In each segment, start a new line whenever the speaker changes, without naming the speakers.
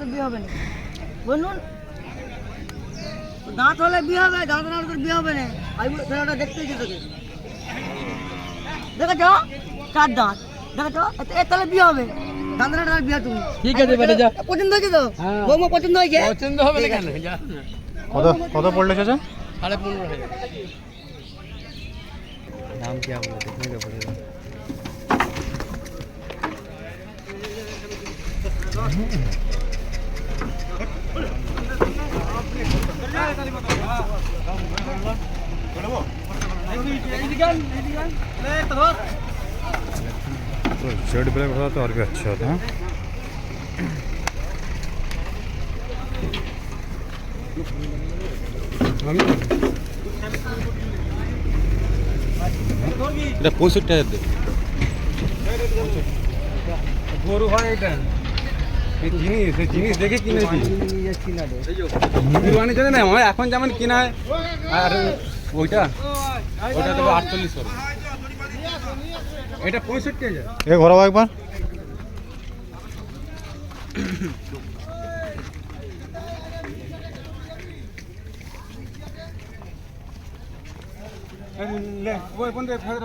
তো বিয়ে হবে না। বলুন দাঁত হলে বিয়ে হবে দাঁত না হলে তোর বিয়ে হবে না। আমি ছেলেটা দেখতে গেছি তোকে। দেখেছ? চার দাঁত। দেখেছ? এ তাহলে বিয়ে হবে। দাঁত না বিয়ে তুমি
ঠিক আছে, বেটা, যা।
পছন্দ হয়েছে তো?
হ্যাঁ।
বৌমা পছন্দ হয়েছে?
পছন্দ হবে না কেন? যা
কত কত পড়ল চাচা?
সাড়ে পনেরো হাজার।
দাম কি আপনার? দেখুন কে পড়েगा तो जेड ब्लैक होता तो और भी अच्छा होता है এটা পঁয়ষট্টি হাজার দেবে
গরু হয় এটা এই জিনিস জিনিস দেখে কিনেছি। কুরবানির জন্য না আমার এখন যেমন কিনা হয়। আর ওইটা? ওইটা দেবো আটচল্লিশ এটা পঁয়ষট্টি হাজার।
এ ঘোরাবো একবার।
লে ওই বন্ধু ফেরত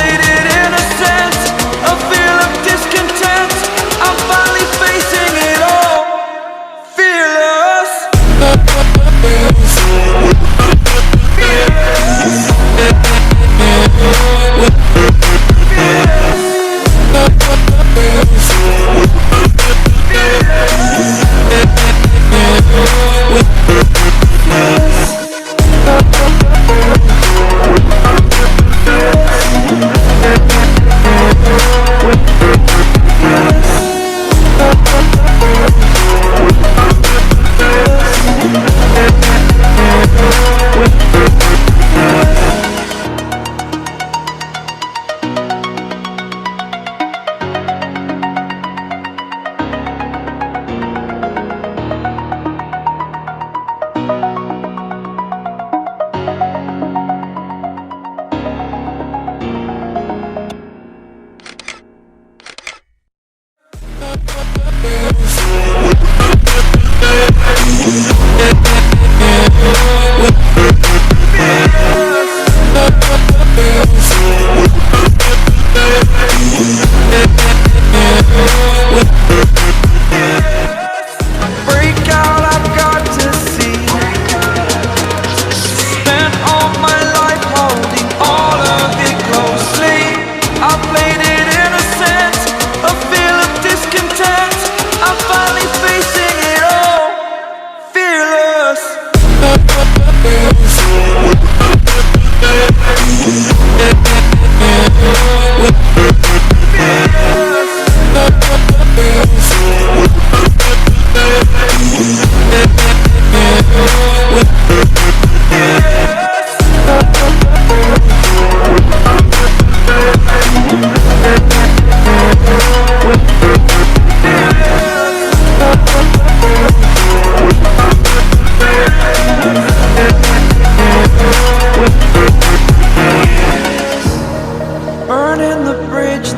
lady.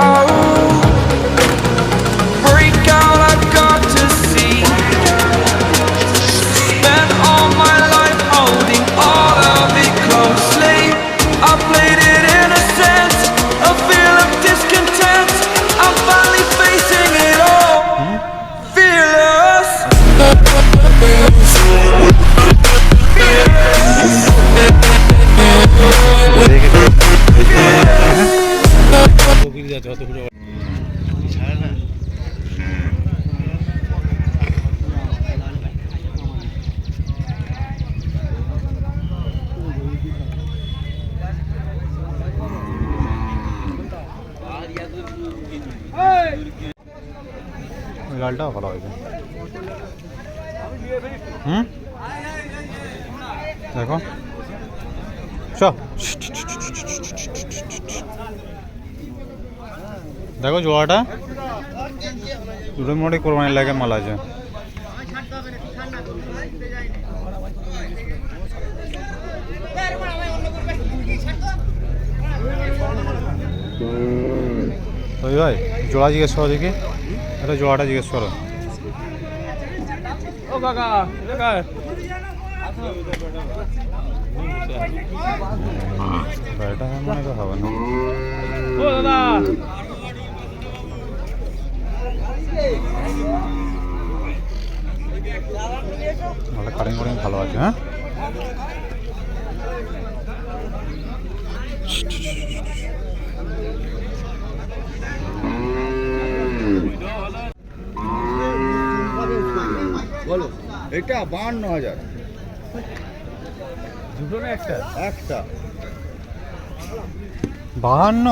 Oh,
চ দেখো জোয়াটা দুটো মোটে কোরবানি লাগে মাল আছে ওই ভাই জোড়া জিজ্ঞেস করো দেখি এটা জোড়াটা জিজ্ঞেস করো
ও কাকা কাকা
এটা মনে তো ভালো আছে হ্যাঁ
বলো এটা বাহান্ন হাজার।
দুটো না একটা?
একটা।
বাহান্ন?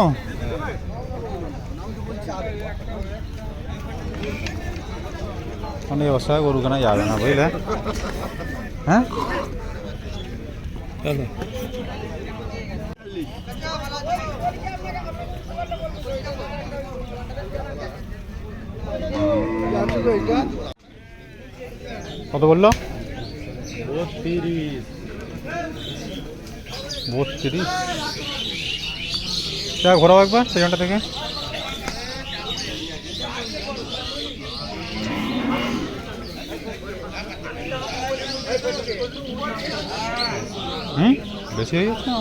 মানে অবস্থায় গরু কেনা যাবে না বুঝলে? হ্যাঁ? কত বলল?
বত্রিশ
বত্রিশ যা ঘোরাও একবার সেখানটা থেকে হুম বেশি হয়ে যাচ্ছে না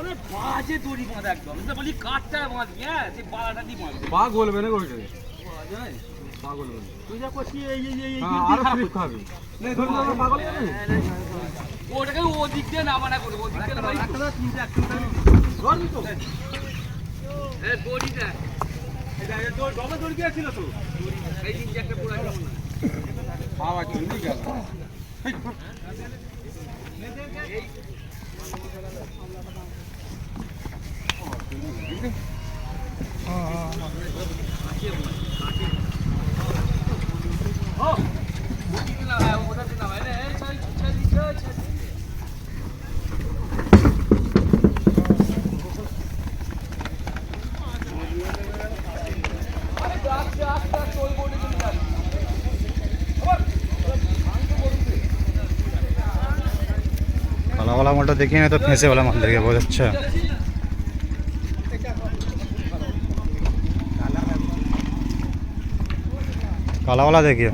অনেক
বাজে দড়ি বাঁধা একদম এটা বলি কাঠটা বাঁধবি হ্যাঁ সেই বালাটা দিয়ে বাঁধবি
পা গলবে না ওইটা পা গলবে
তুই যা করছিস এই এই এই
হ্যাঁ, আরও খাবে না পাগল
ওটাকে ও দিক দিয়ে নামানা করব ও দিক দিয়ে নামাই এ দড়িটা
ডবে দড়ি কি ছিল তো।
এই দিন যে একটা পুরো একটা মনে
বাবা চলে গেল।
ওদিকে
কালাওয়ালা মালটা দেখিয়ে না তো ফেঁসেওয়ালা মাল দেখে বোঝা যাচ্ছে कालावाला देखिए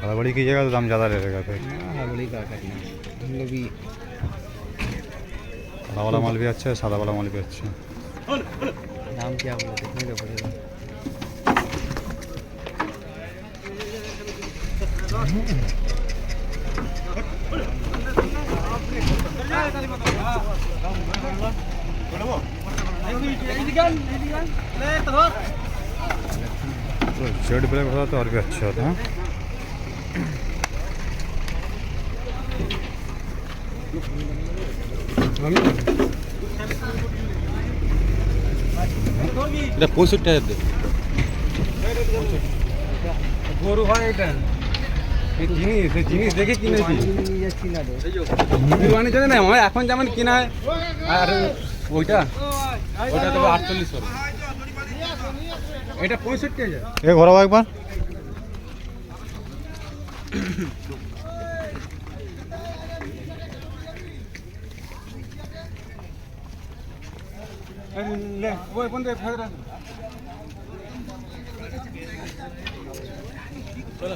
हड़बड़ी कीजिएगा तो दाम ज़्यादा ले लेगा फिर
हड़बड़ी का करना हम लोग भी
काला वाला माल भी अच्छा है सादा वाला माल भी अच्छा है
दाम क्या बोला देखने का पड़ेगा
तो जेड ब्लैक होता तो और भी अच्छा होता हाँ
এটা পঁয়ষট্টি হাজার দেবে গরু হয় এটা এই জিনিস জিনিস দেখে কিনেছি। কুরবানির জন্য না আমার এখন যেমন কিনা আর ওইটা ওইটা তবে আটচল্লিশশো এটা পঁয়ষট্টি হাজার।
এ ঘোরাবো
একবার। লে ওই বন্ধু চলো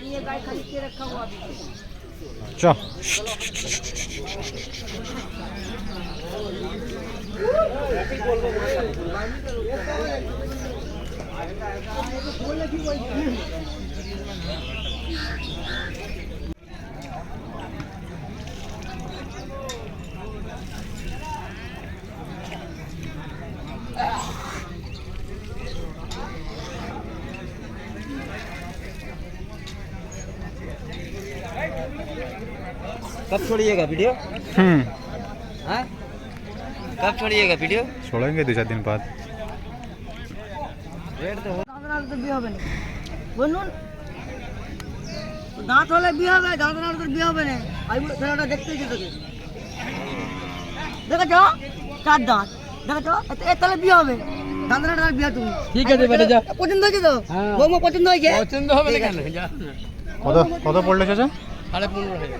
पानी का खरीद के रखा हुआ
चल
बोल छोड़िएगा वीडियो
हम्म
हाँ कब छोड़िएगा वीडियो
छोड़ेंगे दो चार दिन बाद
रेट तो
দাঁত তো বিয়ে হবে না বলুন দাঁত হলে বিয়ে হবে দাঁত না হলে তোর বিয়ে হবে না আমি বলি, ছেলেটা দেখতে এসে তোকে দেখেছ চার দাঁত দেখেছ এ- এর তাহলে বিয়ে হবে দাঁত না হলে বিয়ে তুমি
ঠিক আছে, বেটা, যা।
পছন্দ হয়েছে তো বৌমা পছন্দ হয়েছে
পছন্দ হবে না কেন যা
কত কত পড়লে চাচা
সাড়ে পনেরো হাজার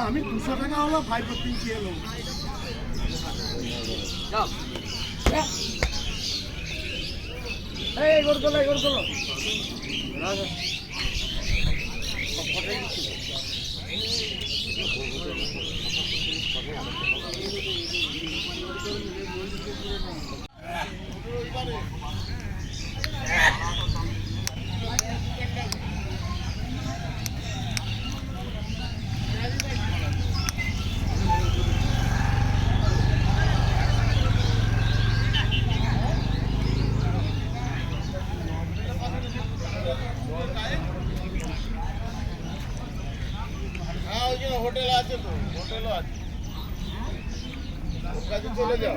আমি দুশো টাকা হলো ফাইভ পার্সেন্ট
চেয়ে নেব এই গোল করল গোল করল Thank you. হোটেল আছে তো হোটেলও আছে চলে যাও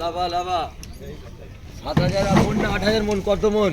লাভা লাভা। সাত হাজার মন না আট হাজার মন কত মন?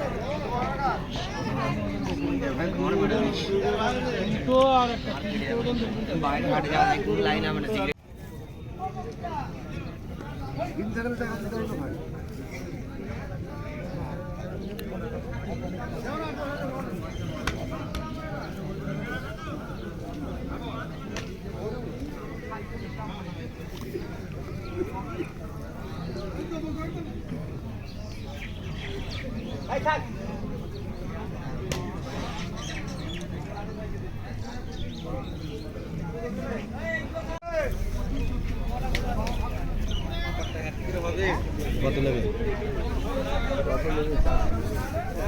কত